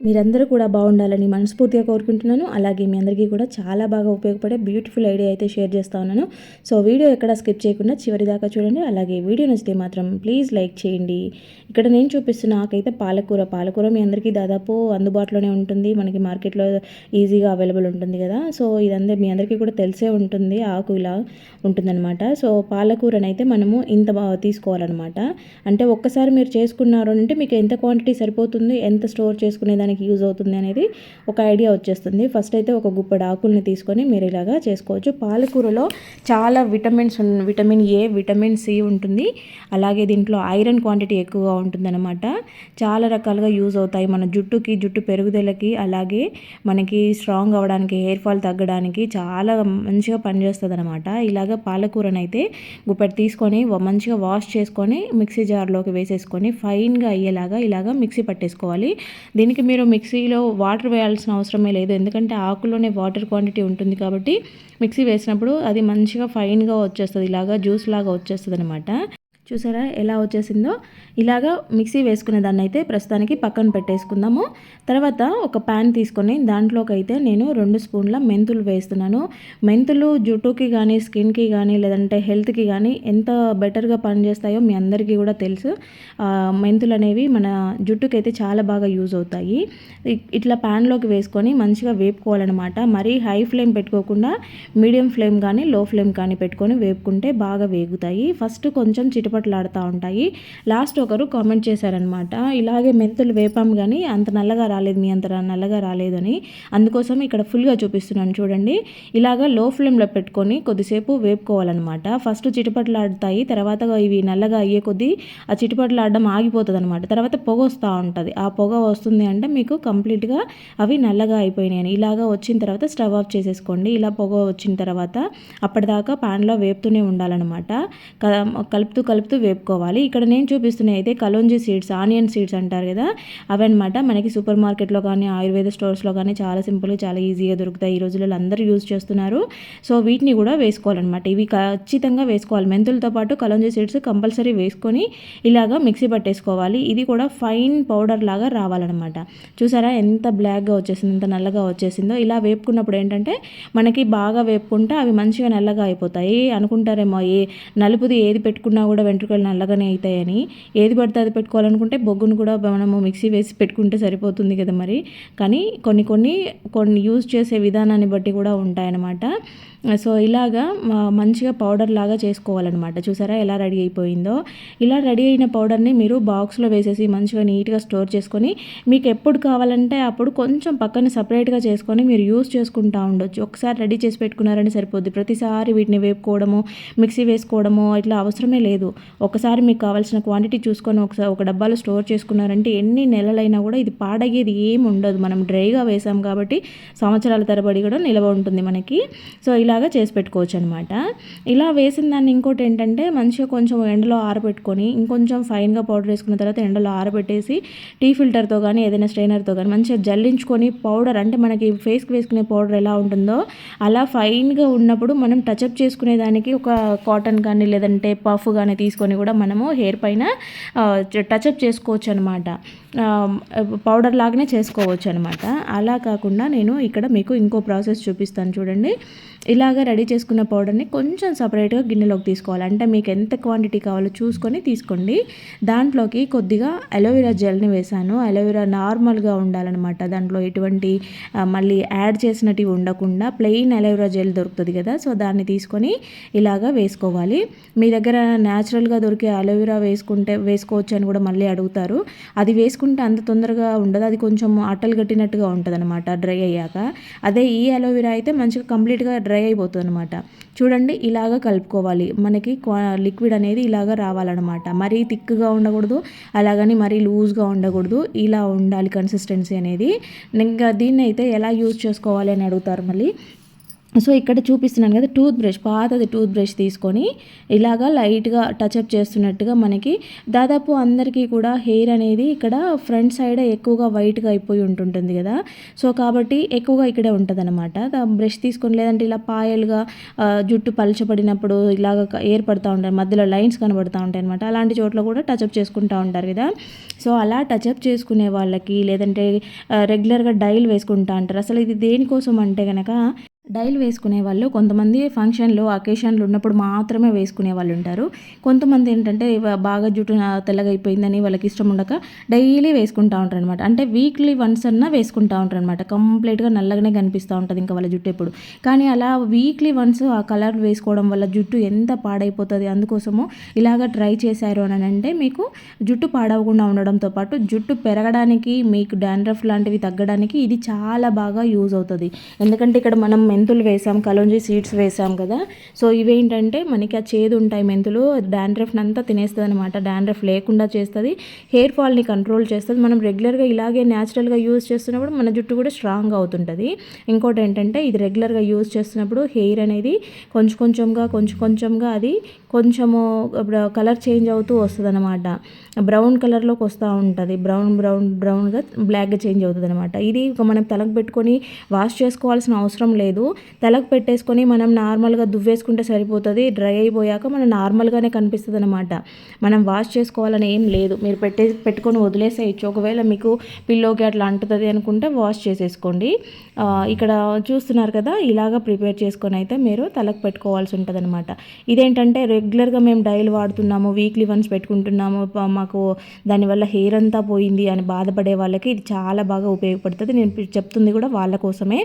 మీరందరూ కూడా బాగుండాలని మనస్ఫూర్తిగా కోరుకుంటున్నాను. అలాగే మీ అందరికీ కూడా చాలా బాగా ఉపయోగపడే బ్యూటిఫుల్ ఐడియా అయితే షేర్ చేస్తా ఉన్నాను. సో వీడియో ఎక్కడ స్కిప్ చేయకుండా చివరి దాకా చూడండి. అలాగే వీడియో నచ్చితే మాత్రం ప్లీజ్ లైక్ చేయండి. ఇక్కడ నేను చూపిస్తున్న ఆకైతే పాలకూర పాలకూర మీ అందరికీ దాదాపు అందుబాటులోనే ఉంటుంది. మనకి మార్కెట్లో ఈజీగా అవైలబుల్ ఉంటుంది కదా. సో ఇదంతా మీ అందరికీ కూడా తెలిసే ఉంటుంది. ఆకు ఇలా ఉంటుందన్నమాట. సో పాలకూరనైతే మనము ఇంత బాగా తీసుకోవాలన్నమాట. అంటే ఒక్కసారి మీరు చేసుకున్నారు అంటే మీకు ఎంత క్వాంటిటీ సరిపోతుంది ఎంత స్టోర్ చేసుకునే దానికి యూజ్ అవుతుంది అనేది ఒక ఐడియా వచ్చేస్తుంది. ఫస్ట్ అయితే ఒక గుప్పడి ఆకుల్ని తీసుకొని మీరు ఇలాగా చేసుకోవచ్చు. పాలకూరలో చాలా vitamins vitamin A vitamin C ఉంటుంది. అలాగే దీంట్లో ఐరన్ క్వాంటిటీ ఎక్కువగా ఉంటుందన్నమాట. చాలా రకాలుగా యూజ్ అవుతాయి. మన జుట్టుకి జుట్టు పెరుగుదలకి అలాగే మనకి స్ట్రాంగ్ అవ్వడానికి హెయిర్ ఫాల్ తగ్గడానికి చాలా మంచిగా పనిచేస్తుంది అనమాట ఇలాగ పాలకూరనైతే గుప్పెడు తీసుకొని మంచిగా వాష్ చేసుకొని మిక్సీ జార్లోకి వేసేసుకొని ఫైన్గా అయ్యేలాగా ఇలాగ మిక్సీ పట్టేసుకోవాలి. దీనికి మీరు మిక్సీలో వాటర్ వేయాల్సిన అవసరమే లేదు. ఎందుకంటే ఆకులోనే వాటర్ క్వాంటిటీ ఉంటుంది కాబట్టి మిక్సీ వేసినప్పుడు అది మంచిగా ఫైన్గా వచ్చేస్తుంది. ఇలాగా జ్యూస్ లాగా వచ్చేస్తుంది అనమాట చూసారా ఎలా వచ్చేసిందో? ఇలాగా మిక్సీ వేసుకునే దాన్ని అయితే ప్రస్తుతానికి పక్కన పెట్టేసుకుందాము. తర్వాత ఒక ప్యాన్ తీసుకొని దాంట్లోకి అయితే నేను రెండు స్పూన్ల మెంతులు వేస్తున్నాను. మెంతులు జుట్టుకి కానీ స్కిన్కి కానీ లేదంటే హెల్త్కి కానీ ఎంత బెటర్గా పనిచేస్తాయో మీ అందరికీ కూడా తెలుసు. మెంతులు అనేవి మన జుట్టుకి అయితే చాలా బాగా యూజ్ అవుతాయి. ఇట్లా ప్యాన్లోకి వేసుకొని మంచిగా వేపుకోవాలన్నమాట. మరీ హై ఫ్లేమ్ పెట్టుకోకుండా మీడియం ఫ్లేమ్ కానీ లో ఫ్లేమ్ కానీ పెట్టుకొని వేపుకుంటే బాగా వేగుతాయి. ఫస్ట్ కొంచెం చిటపటలాడుతూ ఉంటాయి. లాస్ట్ ఒకరు కామెంట్ చేశారనమాట ఇలాగే మెంతులు వేపాం కానీ అంత నల్లగా రాలేదు మీ అంత నల్లగా రాలేదని. అందుకోసం ఇక్కడ ఫుల్గా చూపిస్తున్నాను చూడండి. ఇలాగ లో ఫ్లేమ్లో పెట్టుకొని కొద్దిసేపు వేపుకోవాలన్నమాట. ఫస్ట్ చిటపట్లాడుతాయి తర్వాత ఇవి నల్లగా అయ్యే కొద్దీ ఆ చిటపట్లాడడం ఆగిపోతుంది అనమాట తర్వాత పొగ వస్తూ ఉంటుంది. ఆ పొగ వస్తుంది అంటే మీకు కంప్లీట్గా అవి నల్లగా అయిపోయినాయి ఇలాగ వచ్చిన తర్వాత స్టవ్ ఆఫ్ చేసేసుకోండి. ఇలా పొగ వచ్చిన తర్వాత అప్పటిదాకా ప్యాన్లో వేపుతూనే ఉండాలన్నమాట. కలుపుతూ కలుపుతూ కలుపుతూ వేపుకోవాలి. ఇక్కడ నేను చూపిస్తున్నాయి అయితే కలోంజీ సీడ్స్ ఆనియన్ సీడ్స్ అంటారు కదా అవన్నమాట. మనకి సూపర్ మార్కెట్లో కానీ ఆయుర్వేద స్టోర్స్లో కానీ చాలా సింపుల్గా చాలా ఈజీగా దొరుకుతాయి. ఈ రోజులలో అందరూ యూజ్ చేస్తున్నారు. సో వీటిని కూడా వేసుకోవాలన్నమాట. ఇవి ఖచ్చితంగా వేసుకోవాలి. మెంతులతో పాటు కలోంజీ సీడ్స్ కంపల్సరీ వేసుకొని ఇలాగా మిక్సీ పట్టేసుకోవాలి. ఇది కూడా ఫైన్ పౌడర్ లాగా రావాలన్నమాట. చూసారా ఎంత బ్లాక్గా వచ్చేసింది ఎంత నల్లగా వచ్చేసిందో. ఇలా వేపుకున్నప్పుడు ఏంటంటే మనకి బాగా వేపుకుంటే అవి మంచిగా నల్లగా అయిపోతాయి. అనుకుంటారేమో ఏ నలుపుది ఏది పెట్టుకున్నా కూడా వెంట్రుకలు నల్లగానే అవుతాయని. ఏది పడితే అది పెట్టుకోవాలనుకుంటే బొగ్గును కూడా మనము మిక్సీ వేసి పెట్టుకుంటే సరిపోతుంది కదా మరి. కానీ కొన్ని కొన్ని కొన్ని యూజ్ చేసే విధానాన్ని బట్టి కూడా ఉంటాయన్నమాట. సో ఇలాగా మంచిగా పౌడర్ లాగా చేసుకోవాలన్నమాట. చూసారా ఎలా రెడీ అయిపోయిందో? ఇలా రెడీ అయిన పౌడర్ని మీరు బాక్స్లో వేసేసి మంచిగా నీట్గా స్టోర్ చేసుకొని మీకు ఎప్పుడు కావాలంటే అప్పుడు కొంచెం పక్కన సపరేట్గా చేసుకొని మీరు యూస్ చేసుకుంటా ఉండొచ్చు. ఒకసారి రెడీ చేసి పెట్టుకున్నారని సరిపోద్ది. ప్రతిసారి వీటిని వేపుకోవడము మిక్సీ వేసుకోవడము ఇట్లా అవసరమే లేదు. ఒకసారి మీకు కావాల్సిన క్వాంటిటీ చూసుకొని ఒకసారి ఒక డబ్బాలో స్టోర్ చేసుకున్నారంటే ఎన్ని నెలలైనా కూడా ఇది పాడయ్యేది ఏమి ఉండదు. మనం డ్రైగా వేసాం కాబట్టి సంవత్సరాల తరబడి కూడా నిలవ ఉంటుంది మనకి. సో ఇలాగా చేసి పెట్టుకోవచ్చు అనమాట ఇలా వేసిన దాన్ని ఇంకోటి ఏంటంటే మంచిగా కొంచెం ఎండలో ఆరబెట్టుకొని ఇంకొంచెం ఫైన్గా పౌడర్ వేసుకున్న తర్వాత ఎండలో ఆరబెట్టేసి టీ ఫిల్టర్తో కానీ ఏదైనా స్ట్రైనర్తో కానీ మంచిగా జల్లించుకొని పౌడర్ అంటే మనకి ఫేస్కి వేసుకునే పౌడర్ ఎలా ఉంటుందో అలా ఫైన్గా ఉన్నప్పుడు మనం టచ్అప్ చేసుకునే దానికి ఒక కాటన్ కానీ లేదంటే పఫ్ కానీ తీసుకొని కూడా మనము హెయిర్ పైన టచ్అప్ చేసుకోవచ్చు అనమాట పౌడర్ లాగానే చేసుకోవచ్చు అనమాట అలా కాకుండా నేను ఇక్కడ మీకు ఇంకో ప్రాసెస్ చూపిస్తాను చూడండి. ఇలాగ రెడీ చేసుకున్న పౌడర్ని కొంచెం సపరేట్గా గిన్నెలోకి తీసుకోవాలి. అంటే మీకు ఎంత క్వాంటిటీ కావాలో చూసుకొని తీసుకోండి. దాంట్లోకి కొద్దిగా అలోవెరా జెల్ని వేసాను అలోవెరా నార్మల్గా ఉండాలన్నమాట. దాంట్లో ఎటువంటి మళ్ళీ యాడ్ చేసినట్టు ఉండకుండా ప్లెయిన్ అలోవెరా జెల్ దొరుకుతుంది కదా సో దాన్ని తీసుకొని ఇలాగా వేసుకోవాలి. మీ దగ్గర న్యాచురల్గా దొరికే అలోవెరా వేసుకుంటే వేసుకోవచ్చు అని కూడా మళ్ళీ అడుగుతారు. అది వేసుకుంటే అంత తొందరగా ఉండదు. అది కొంచెం అట్టలు కట్టినట్టుగా ఉంటుంది అనమాట డ్రై అయ్యాక. అదే ఈ అలోవెరా అయితే మంచిగా కంప్లీట్గా డ్రై అయిపోతుంది అనమాట చూడండి ఇలాగ కలుపుకోవాలి. మనకి క్వా- లిక్విడ్ అనేది ఇలాగ రావాలన్నమాట. మరీ థిక్గా ఉండకూడదు అలాగని మరీ లూజ్గా ఉండకూడదు. ఇలా ఉండాలి కన్సిస్టెన్సీ అనేది. ఇంకా దీన్ని అయితే ఎలా యూజ్ చేసుకోవాలి అని అడుగుతారు మళ్ళీ. సో ఇక్కడ చూపిస్తున్నాను కదా టూత్ బ్రష్ పాతది టూత్ బ్రష్ తీసుకొని ఇలాగా లైట్గా టచ్అప్ చేస్తున్నట్టుగా మనకి దాదాపు అందరికీ కూడా హెయిర్ అనేది ఇక్కడ ఫ్రంట్ సైడ్ ఎక్కువగా వైట్గా అయిపోయి ఉంటుంటుంది కదా. సో కాబట్టి ఎక్కువగా ఇక్కడే ఉంటుంది అనమాట బ్రష్ తీసుకొని లేదంటే ఇలా పాయలుగా జుట్టు పలచబడినప్పుడు ఇలాగ ఏర్పడుతూ ఉంటాయి మధ్యలో లైన్స్ కనబడుతూ ఉంటాయి అనమాట అలాంటి చోట్ల కూడా టచ్అప్ చేసుకుంటూ ఉంటారు కదా. సో అలా టచ్అప్ చేసుకునే వాళ్ళకి లేదంటే రెగ్యులర్గా డైల్ వేసుకుంటా ఉంటారు. అసలు ఇది దేనికోసం అంటే కనుక డైల్ వేసుకునే వాళ్ళు కొంతమంది ఫంక్షన్లు అకేషన్లు ఉన్నప్పుడు మాత్రమే వేసుకునే వాళ్ళు ఉంటారు. కొంతమంది ఏంటంటే బాగా జుట్టు తెల్లగైపోయిందని తెల్లగా అయిపోయిందని వాళ్ళకి ఇష్టం ఉండక డైలీ వేసుకుంటూ ఉంటారు అనమాట అంటే వీక్లీ వన్స్ అన్నా వేసుకుంటూ ఉంటారు అనమాట కంప్లీట్గా నల్లగానే కనిపిస్తూ ఉంటుంది ఇంకా వాళ్ళ జుట్టు ఎప్పుడు. కానీ అలా వీక్లీ వన్స్ ఆ కలర్ వేసుకోవడం వల్ల జుట్టు ఎంత పాడైపోతుంది అందుకోసము ఇలాగ ట్రై చేశారు అని అంటే మీకు జుట్టు పాడవకుండా ఉండడంతో పాటు జుట్టు పెరగడానికి మీకు డాండ్రఫ్ లాంటివి తగ్గడానికి ఇది చాలా బాగా యూజ్ అవుతుంది. ఎందుకంటే ఇక్కడ మనం మెంతులు వేసాం కలోంజీ సీడ్స్ వేసాం కదా. సో ఇవేంటంటే మనకి ఆ చేదు ఉంటాయి మెంతులు డాండ్రఫ్ని అంతా తినేస్తుంది అనమాట డాండ్రఫ్ లేకుండా చేస్తుంది హెయిర్ ఫాల్ని కంట్రోల్ చేస్తుంది. మనం రెగ్యులర్గా ఇలాగే న్యాచురల్గా యూజ్ చేస్తున్నప్పుడు మన జుట్టు కూడా స్ట్రాంగ్ అవుతుంటుంది. ఇంకోటి ఏంటంటే ఇది రెగ్యులర్గా యూజ్ చేస్తున్నప్పుడు హెయిర్ అనేది కొంచెం కొంచెంగా కొంచెం కొంచెంగా అది కొంచెము కలర్ చేంజ్ అవుతూ వస్తుంది అనమాట బ్రౌన్ కలర్లోకి వస్తూ ఉంటుంది. బ్రౌన్ బ్రౌన్ బ్రౌన్గా బ్లాక్గా చేంజ్ అవుతుంది అనమాట ఇది ఒక మనం తలకు పెట్టుకొని వాష్ చేసుకోవాల్సిన అవసరం లేదు. తలకు పెట్టేసుకొని మనం నార్మల్గా దువ్వేసుకుంటే సరిపోతుంది. డ్రై అయిపోయాక మనం నార్మల్గానే కనిపిస్తుంది అనమాట మనం వాష్ చేసుకోవాలని ఏం లేదు. మీరు పెట్టే పెట్టుకొని వదిలేసేయచ్చు. ఒకవేళ మీకు పిల్లోకి అట్లా అంటుతుంది అనుకుంటే వాష్ చేసేసుకోండి. ఇక్కడ చూస్తున్నారు కదా ఇలాగ ప్రిపేర్ చేసుకొని అయితే మీరు తలకు పెట్టుకోవాల్సి ఉంటుంది అనమాట ఇదేంటంటే రెగ్యులర్గా మేము డైల్ వాడుతున్నాము వీక్లీ వన్స్ పెట్టుకుంటున్నాము. మాకు దానివల్ల హెయిర్ అంతా పోయింది అని బాధపడే వాళ్ళకి ఇది చాలా బాగా ఉపయోగపడుతుంది. నేను చెప్తుంది కూడా వాళ్ళ కోసమే.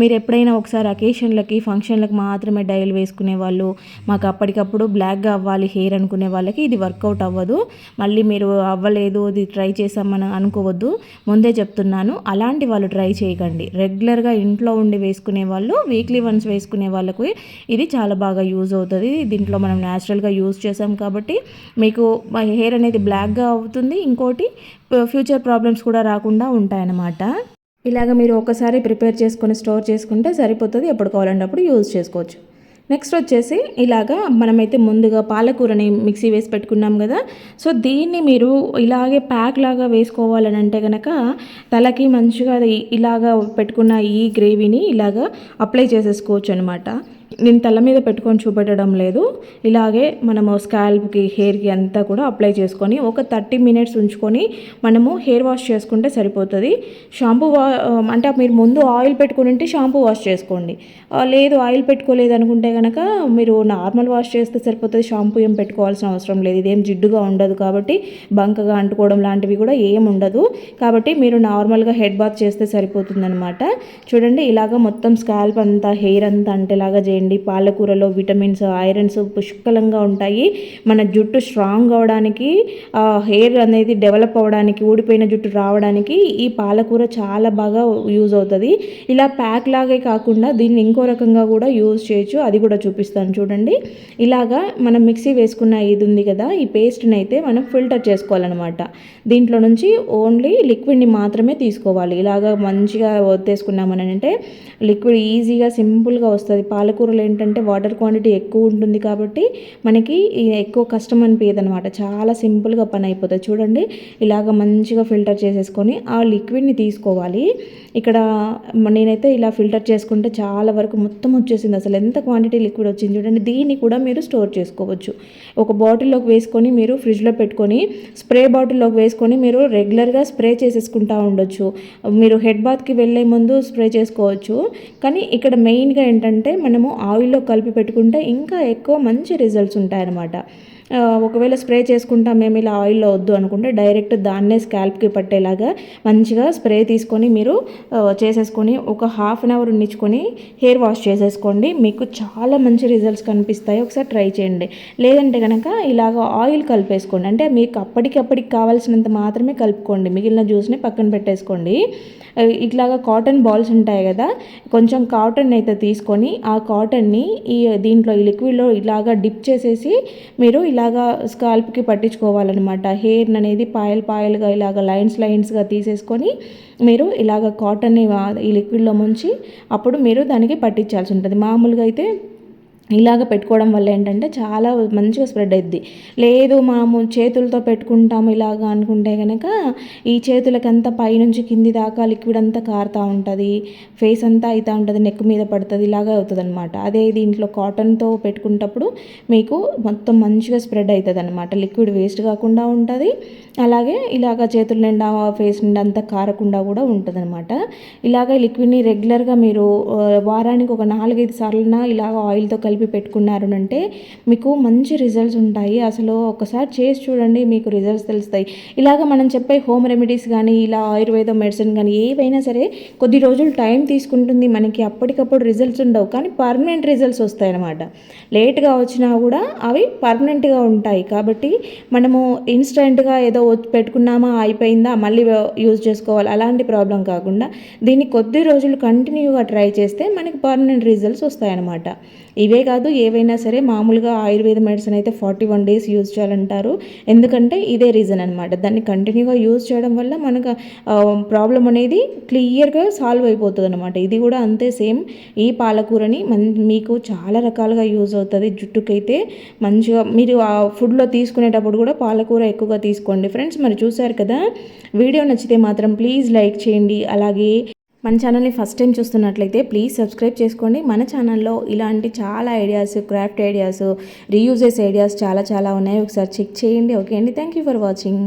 మీరు ఎప్పుడైనా ఒకసారి అకేషన్లకి ఫంక్షన్లకు మాత్రమే డైల్ వేసుకునే వాళ్ళు మాకు అప్పటికప్పుడు బ్లాక్గా అవ్వాలి హెయిర్ అనుకునే వాళ్ళకి ఇది వర్కౌట్ అవ్వదు. మళ్ళీ మీరు అవ్వలేదు ఇది ట్రై చేసామని అనుకోవద్దు. ముందే చెప్తున్నాను అలాంటి వాళ్ళు ట్రై చేయకండి. రెగ్యులర్గా ఇంట్లో ఉండి వేసుకునే వాళ్ళు వీక్లీ వన్స్ వేసుకునే వాళ్ళకి ఇది చాలా బాగా యూజ్ అవుతుంది. దీంట్లో మనం న్యాచురల్గా యూజ్ చేసాం కాబట్టి మీకు హెయిర్ అనేది బ్లాక్గా అవుతుంది. ఇంకోటి ఫ్యూచర్ ప్రాబ్లమ్స్ కూడా రాకుండా ఉంటాయన్నమాట. ఇలాగ మీరు ఒకసారి ప్రిపేర్ చేసుకొని స్టోర్ చేసుకుంటే సరిపోతుంది. ఎప్పుడు కావాలంటే అప్పుడు యూజ్ చేసుకోవచ్చు. నెక్స్ట్ వచ్చేసి ఇలాగా మనమైతే ముందుగా పాలకూరని మిక్సీ వేసి పెట్టుకున్నాం కదా. సో దీన్ని మీరు ఇలాగే ప్యాక్ లాగా వేసుకోవాలని అంటే కనుక తలకి మంచిగా ఇలాగా పెట్టుకున్న ఈ గ్రేవీని ఇలాగా అప్లై చేసేసుకోవచ్చు అనమాట నేను తల మీద పెట్టుకొని చూపెట్టడం లేదు. ఇలాగే మనము స్కాల్ప్కి హెయిర్కి అంతా కూడా అప్లై చేసుకొని ఒక థర్టీ మినిట్స్ ఉంచుకొని మనము హెయిర్ వాష్ చేసుకుంటే సరిపోతుంది. షాంపూ వా అంటే మీరు ముందు ఆయిల్ పెట్టుకుని ఉంటే షాంపూ వాష్ చేసుకోండి. లేదు ఆయిల్ పెట్టుకోలేదు అనుకుంటే కనుక మీరు నార్మల్ వాష్ చేస్తే సరిపోతుంది షాంపూ ఏం పెట్టుకోవాల్సిన అవసరం లేదు. ఇదేం జిడ్డుగా ఉండదు కాబట్టి బంకగా అంటుకోవడం లాంటివి కూడా ఏం ఉండదు. కాబట్టి మీరు నార్మల్గా హెడ్ బాత్ చేస్తే సరిపోతుంది అనమాట చూడండి ఇలాగ మొత్తం స్కాల్ప్ అంతా హెయిర్ అంతా అంటేలాగా చేయండి. పాలకూరలో విటమిన్స్ ఐరన్స్ పుష్కలంగా ఉంటాయి. మన జుట్టు స్ట్రాంగ్ అవడానికి హెయిర్ అనేది డెవలప్ అవ్వడానికి ఊడిపోయిన జుట్టు రావడానికి ఈ పాలకూర చాలా బాగా యూజ్ అవుతుంది. ఇలా ప్యాక్ లాగే కాకుండా దీన్ని ఇంకో రకంగా కూడా యూజ్ చేయొచ్చు. అది కూడా చూపిస్తాను చూడండి. ఇలాగా మనం మిక్సీ వేసుకున్న ఇది ఉంది కదా ఈ పేస్ట్ని అయితే మనం ఫిల్టర్ చేసుకోవాలన్నమాట. దీంట్లో నుంచి ఓన్లీ లిక్విడ్ని మాత్రమే తీసుకోవాలి. ఇలాగా మంచిగా వద్దేసుకున్నామని అంటే లిక్విడ్ ఈజీగా సింపుల్గా వస్తుంది. కూరలు ఏంటంటే వాటర్ క్వాంటిటీ ఎక్కువ ఉంటుంది కాబట్టి మనకి ఎక్కువ కష్టం అనిపించదు అనమాట చాలా సింపుల్గా పని అయిపోతుంది చూడండి ఇలాగ మంచిగా ఫిల్టర్ చేసేసుకొని ఆ లిక్విడ్ని తీసుకోవాలి. ఇక్కడ నేనైతే ఇలా ఫిల్టర్ చేసుకుంటే చాలా వరకు మొత్తం వచ్చేసింది. అసలు ఎంత క్వాంటిటీ లిక్విడ్ వచ్చింది చూడండి దీన్ని కూడా మీరు స్టోర్ చేసుకోవచ్చు. ఒక బాటిల్లోకి వేసుకొని మీరు ఫ్రిడ్జ్లో పెట్టుకొని స్ప్రే బాటిల్లోకి వేసుకొని మీరు రెగ్యులర్గా స్ప్రే చేసేసుకుంటా ఉండొచ్చు. మీరు హెడ్ బాత్కి వెళ్ళే ముందు స్ప్రే చేసుకోవచ్చు. కానీ ఇక్కడ మెయిన్గా ఏంటంటే మనము ఆయిల్లో కలిపి పెట్టుకుంటే ఇంకా ఎక్కువ మంచి రిజల్ట్స్ ఉంటాయన్నమాట. ఒకవేళ స్ప్రే చేసుకుంటాం మేము ఇలా ఆయిల్లో వద్దు అనుకుంటే డైరెక్ట్ దాన్నే స్కాల్ప్కి పట్టేలాగా మంచిగా స్ప్రే తీసుకొని మీరు చేసేసుకొని ఒక హాఫ్ అన్ అవర్ ఉండించుకొని హెయిర్ వాష్ చేసేసుకోండి. మీకు చాలా మంచి రిజల్ట్స్ కనిపిస్తాయి. ఒకసారి ట్రై చేయండి. లేదంటే కనుక ఇలాగ ఆయిల్ కలిపేసుకోండి. అంటే మీకు అప్పటికప్పటికి కావాల్సినంత మాత్రమే కలుపుకోండి. మిగిలిన జ్యూస్ని పక్కన పెట్టేసుకోండి. ఇట్లాగా కాటన్ బాల్స్ ఉంటాయి కదా కొంచెం కాటన్ అయితే తీసుకొని ఆ కాటన్ని ఈ దీంట్లో ఈ లిక్విడ్లో ఇలాగా డిప్ చేసేసి మీరు ఇలా ఇలాగా స్కాల్ప్కి పట్టించుకోవాలన్నమాట. హెయిర్ అనేది పాయల్ పాయలుగా ఇలాగ లైన్స్ లైన్స్గా తీసేసుకొని మీరు ఇలాగ కాటన్ని ఈ లిక్విడ్లో ముంచి అప్పుడు మీరు దానికి పట్టించాల్సి ఉంటుంది. మామూలుగా అయితే ఇలాగ పెట్టుకోవడం వల్ల ఏంటంటే చాలా మంచిగా స్ప్రెడ్ అయింది లేదు మనము చేతులతో పెట్టుకుంటాము ఇలాగ అనుకుంటే కనుక ఈ చేతులకంతా పైనుంచి కింది దాకా లిక్విడ్ అంతా కారుతూ ఉంటుంది. ఫేస్ అంతా అవుతూ ఉంటుంది నెక్ మీద పడుతుంది ఇలాగ అవుతుంది అనమాట అదే దీంట్లో కాటన్తో పెట్టుకున్నప్పుడు మీకు మొత్తం మంచిగా స్ప్రెడ్ అవుతుంది అనమాట లిక్విడ్ వేస్ట్ కాకుండా ఉంటుంది. అలాగే ఇలాగ చేతుల నిండా ఫేస్ నిండా అంతా కారకుండా కూడా ఉంటుంది అనమాట ఇలాగ లిక్విడ్ని రెగ్యులర్గా మీరు వారానికి ఒక నాలుగైదు సార్లున ఇలాగ ఆయిల్తో కలిపి కలిపి పెట్టుకున్నారు అంటే మీకు మంచి రిజల్ట్స్ ఉంటాయి. అసలు ఒకసారి చేసి చూడండి మీకు రిజల్ట్స్ తెలుస్తాయి. ఇలాగ మనం చెప్పే హోమ్ రెమెడీస్ కానీ ఇలా ఆయుర్వేద మెడిసిన్ కానీ ఏవైనా సరే కొద్ది రోజులు టైం తీసుకుంటుంది. మనకి అప్పటికప్పుడు రిజల్ట్స్ ఉండవు. కానీ పర్మనెంట్ రిజల్ట్స్ వస్తాయి అన్నమాట లేట్గా వచ్చినా కూడా అవి పర్మనెంట్గా ఉంటాయి. కాబట్టి మనము ఇన్స్టెంట్గా ఏదో పెట్టుకున్నామా అయిపోయిందా మళ్ళీ యూజ్ చేసుకోవాలి. అలాంటి ప్రాబ్లం కాకుండా దీన్ని కొద్ది రోజులు కంటిన్యూగా ట్రై చేస్తే మనకి పర్మనెంట్ రిజల్ట్స్ వస్తాయన్నమాట. ఇవే కాదు ఏవైనా సరే మామూలుగా ఆయుర్వేద మెడిసిన్ అయితే ఫార్టీ వన్ డేస్ యూజ్ చేయాలంటారు. ఎందుకంటే ఇదే రీజన్ అనమాట దాన్ని కంటిన్యూగా యూజ్ చేయడం వల్ల మనకు ప్రాబ్లం అనేది క్లియర్గా సాల్వ్ అయిపోతుంది అనమాట ఇది కూడా అంతే సేమ్ ఈ పాలకూరని మన్ మీకు చాలా రకాలుగా యూజ్ అవుతుంది జుట్టుకైతే. మంచిగా మీరు ఆ ఫుడ్లో తీసుకునేటప్పుడు కూడా పాలకూర ఎక్కువగా తీసుకోండి. ఫ్రెండ్స్ మరి చూసారు కదా? వీడియో నచ్చితే మాత్రం ప్లీజ్ లైక్ చేయండి. అలాగే మన ఛానల్ని ఫస్ట్ టైం చూస్తున్నట్లయితే ప్లీజ్ సబ్స్క్రైబ్ చేసుకోండి. మన ఛానల్లో ఇలాంటి చాలా ideas craft ideas reuses ideas చాలా చాలా ఉన్నాయి. ఒకసారి చెక్ చేయండి. ఓకే అండి? Thank you for watching